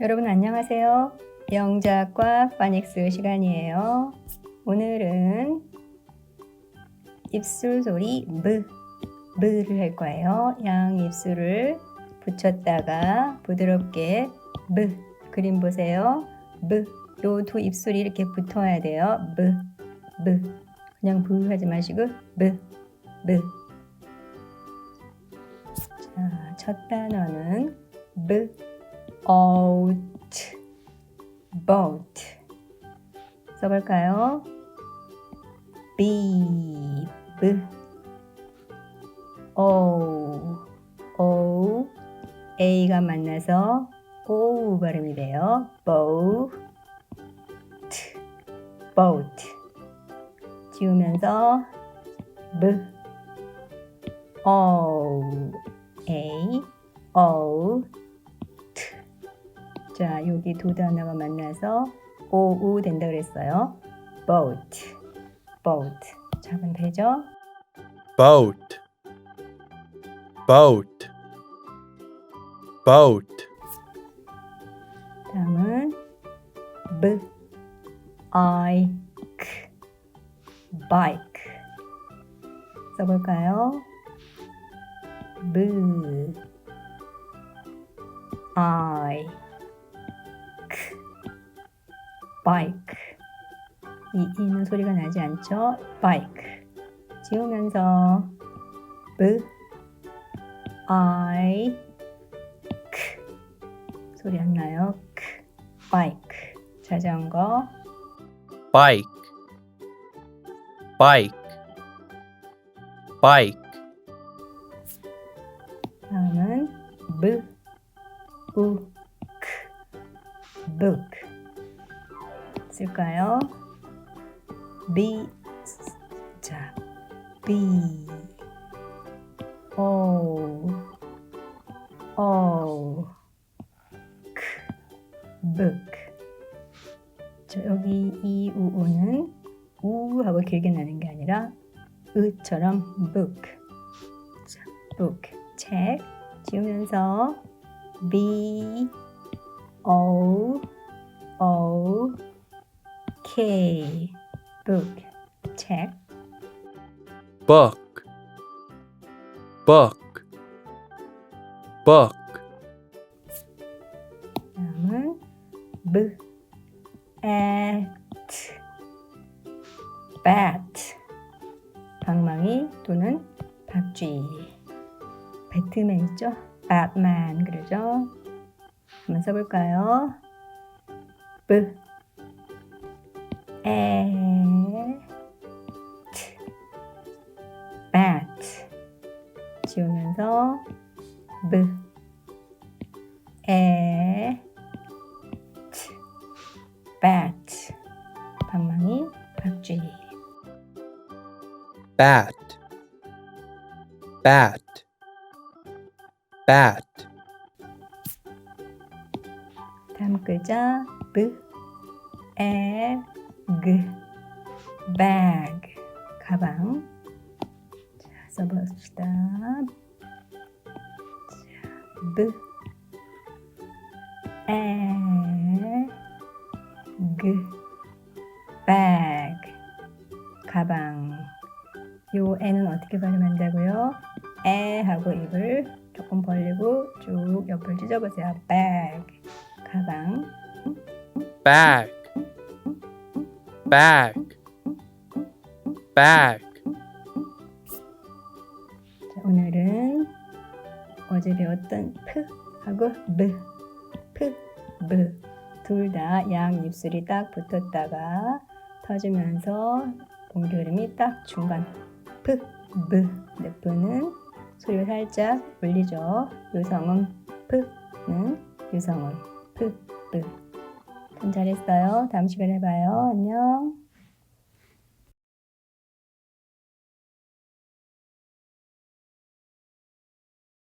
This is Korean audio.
여러분 안녕하세요. 영작과 파닉스 시간이에요. 오늘은 입술 소리 무, 무를 할 거예요. 양 입술을 붙였다가 부드럽게 무 그림 보세요. 무. 요 두 입술이 이렇게 붙어야 돼요. 무, 무. 그냥 부 하지 마시고 무, 무. 자, 첫 단어는 무. Out, boat. 써볼까요? beep, o, o, a가 만나서 o 발음이 돼요. boat, boat. 지우면서 b, o, a, o, 자, 여기 두 단어가 만나서 오 우 된다 그랬어요. boat, boat. 작은 되죠? boat boat boat 다음은 b, i, k, bike. 써볼까요? b, i, bike. 이 이는 소리가 나지 않죠? bike. 지우면서 b, i, k. 소리 안 나요? k, bike. 자전거. bike bike bike 다음은 b, u, k, 쓸까요? b, 자, b, o, o, k, book. 저 여기 이 우우는 우 하고 길게 나는 게 아니라 으처럼 book. 자, book. 책 지우면서 B O O Book 책 book book book 다음은 B at bat 방망이 또는 박쥐 배트맨 있죠? batman 그러죠? 한번 써볼까요? B at bat 지우면서 B at bat 방망이 박쥐 bat bat bat 다음 글자 B A G bag 가방. 자, 써봅시다. 자, B A G bag 가방. 요 N은 어떻게 발음한다고요? 에 하고 입을 조금 벌리고 쭉 옆을 찢어보세요. bag 가방. Bag bag bag 자, 오늘은 어제 배웠던 프 하고 브, 프, 브. 둘 다 양 입술이 딱 붙었다가 터지면서 동기울음이 딱 중간 프, 브. 근데 프는 소리가 살짝 울리죠. 유성음 프는 유성음 프, 브. 참 잘했어요. 다음 시간에 봐요. 안녕.